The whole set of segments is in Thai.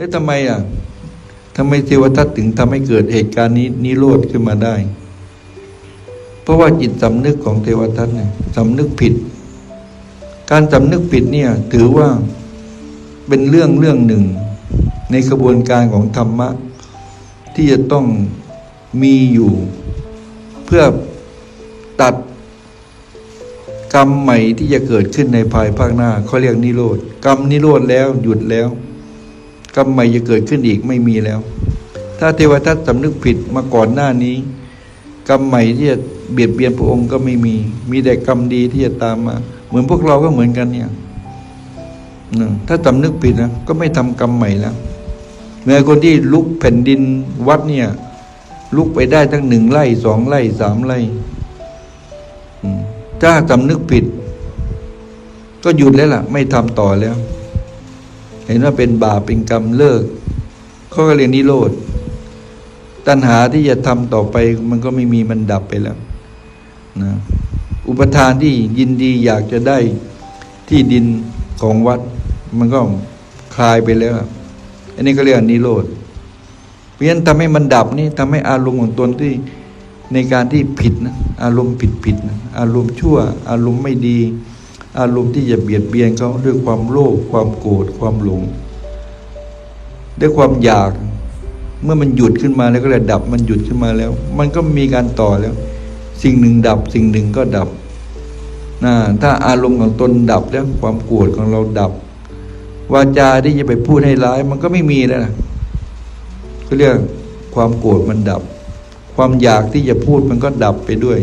แล้วทำไมอะทำไมเทวทัตถึงทำให้เกิดเหตุการณ์นี้นิโรธขึ้นมาได้ เพราะว่าจิตสำนึกของเทวทัตเนี่ยสำนึกผิด การสำนึกผิดเนี่ยถือว่าเป็นเรื่องเรื่องหนึ่ง ในกระบวนการของธรรมะ ที่จะต้องมีอยู่ เพื่อตัดกรรมใหม่ที่จะเกิดขึ้นในภายภาคหน้าเขาเรียกนิโรธกรรมนิโรธแล้วหยุดแล้ว กรรมใหม่จะเกิดขึ้นอีกไม่มีแล้ว ถ้าเทวทัตสำนึกผิดมาก่อนหน้านี้ กรรมใหม่ที่จะเบียดเบียนพระองค์ก็ไม่มี มีแต่กรรมดีที่จะตามมา เหมือนพวกเราก็เหมือนกันเนี่ยถ้าสำนึกผิดนะก็ไม่ทำกรรมใหม่แล้วแม้คนที่ลุกแผ่นดินวัดเนี่ย ลุกไปได้ตั้งหนึ่งไร่สองไร่สามไร่ถ้าสำนึกผิด ก็หยุดแล้วล่ะ ไม่ทำต่อแล้ว เห็นว่าเป็นบาปเป็นกรรมเลิกเขาก็เรียนนิโรธตัณหาที่จะทำต่อไปมันก็ไม่มีมันดับไปแล้วนะอุปทานที่ยินดีอยากจะได้ที่ดินของวัด มันก็คลายไปแล้ว อันนี้ก็เรียกนิโรธเพราะฉะนั้นทำให้มันดับนี่ทำให้อารมณ์ของตนที่ในการที่ผิดนะอารมณ์ผิดผิดนะอารมณ์ชั่ว อารมณ์ไม่ดี อารมณ์ที่จะเบียดเบียนเขาด้วยความโลภความโกรธความหลงด้วยความอยากเมื่อมันหยุดขึ้นมาแล้วก็เลยดับมันหยุดขึ้นมาแล้ว มันก็มีการต่อแล้ว สิ่งหนึ่งดับ สิ่งหนึ่งก็ดับนะถ้าอารมณ์ของตนดับแล้วความโกรธของเราดับ วาจาที่จะไปพูดให้ร้าย มันก็ไม่มีแล้วนะก็เรียกความโกรธมันดับ ความอยากที่จะพูดมันก็ดับไปด้วย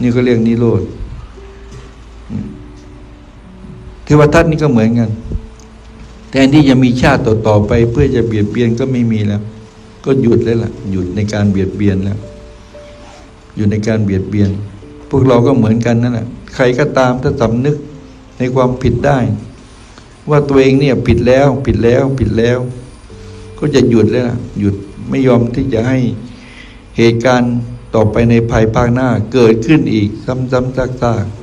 นี่ก็เรียกนิโรธ เทวทัตนี่ก็เหมือนกัน แทนที่จะมีชาติต่อๆไป เพื่อจะเบียดเบียนก็ไม่มีแล้ว ก็หยุดแล้วล่ะ หยุดในการเบียดเบียนแล้ว อยู่ในการเบียดเบียน พวกเราก็เหมือนกันนั่นแหละใครก็ตามถ้าสำนึกในความผิดได้ ว่าตัวเองเนี่ยผิดแล้วผิดแล้วผิดแล้ว ก็จะหยุดแล้วล่ะ หยุดไม่ยอมที่จะให้เหตุการณ์ต่อไปในภายภาคหน้าเกิดขึ้นอีกซ้ำๆซากๆ